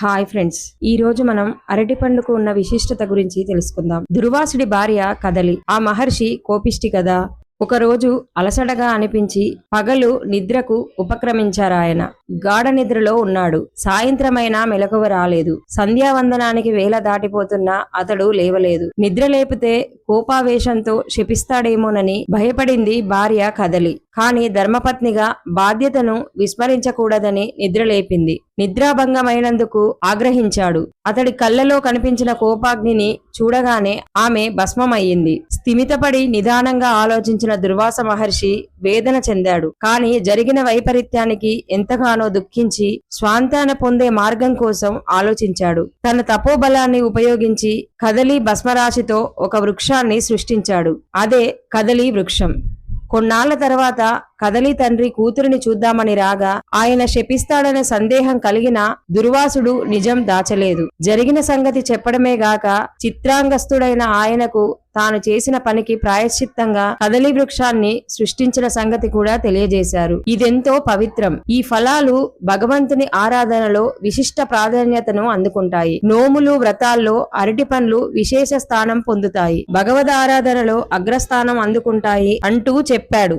Hi friends. ఈ రోజు మనం అరటి పండుకు ఉన్న విశిష్టత గురించి తెలుసుకుందాం. దుర్వాసుడి భార్య కదలి ఆ మహర్షి కోపిష్టి కదా. ఒకరోజు అలసడగా అనిపించి పగలు నిద్రకు ఉపక్రమించారాయన. గాఢ నిద్రలో ఉన్నాడు. సాయంత్రమైనా మెలకువ రాలేదు. సంధ్యావందనానికి వేల దాటిపోతున్నా అతడు లేవలేదు. నిద్ర లేపితే కోపావేశంతో శపిస్తాడేమోనని భయపడింది భార్య కదలి. కాని ధర్మపత్నిగా బాధ్యతను విస్మరించకూడదని నిద్రలేపింది. నిద్రాభంగమైనందుకు ఆగ్రహించాడు. అతడి కళ్ళలో కనిపించిన కోపాగ్నిని చూడగానే ఆమె భస్మమయ్యింది. స్థిమితపడి నిదానంగా ఆలోచించిన దుర్వాస మహర్షి వేదన చెందాడు. కాని జరిగిన వైపరీత్యానికి ఎంతగానో దుఃఖించి స్వాంతాన పొందే మార్గం కోసం ఆలోచించాడు. తన తపోబలాన్ని ఉపయోగించి కదలి భస్మరాశితో ఒక వృక్షాన్ని సృష్టించాడు. అదే కదలి వృక్షం. కొన్నాళ్ళ తర్వాత కదలి తండ్రి కూతురిని చూద్దామని రాగా ఆయన శపిస్తాడనే సందేహం కలిగిన దుర్వాసుడు నిజం దాచలేదు. జరిగిన సంగతి చెప్పడమే గాక చిత్రాంగస్తుడైన ఆయనకు తాను చేసిన పనికి ప్రాయశ్చిత్తంగా కదలి వృక్షాన్ని సృష్టించిన సంగతి కూడా తెలియజేశారు. ఇదెంతో పవిత్రం. ఈ ఫలాలు భగవంతుని ఆరాధనలో విశిష్ట ప్రాధాన్యతను అందుకుంటాయి. నోములు వ్రతాల్లో అరటి పండ్లు విశేష స్థానం పొందుతాయి. భగవద్ ఆరాధనలో అగ్రస్థానం అందుకుంటాయి అంటూ చెప్పాడు.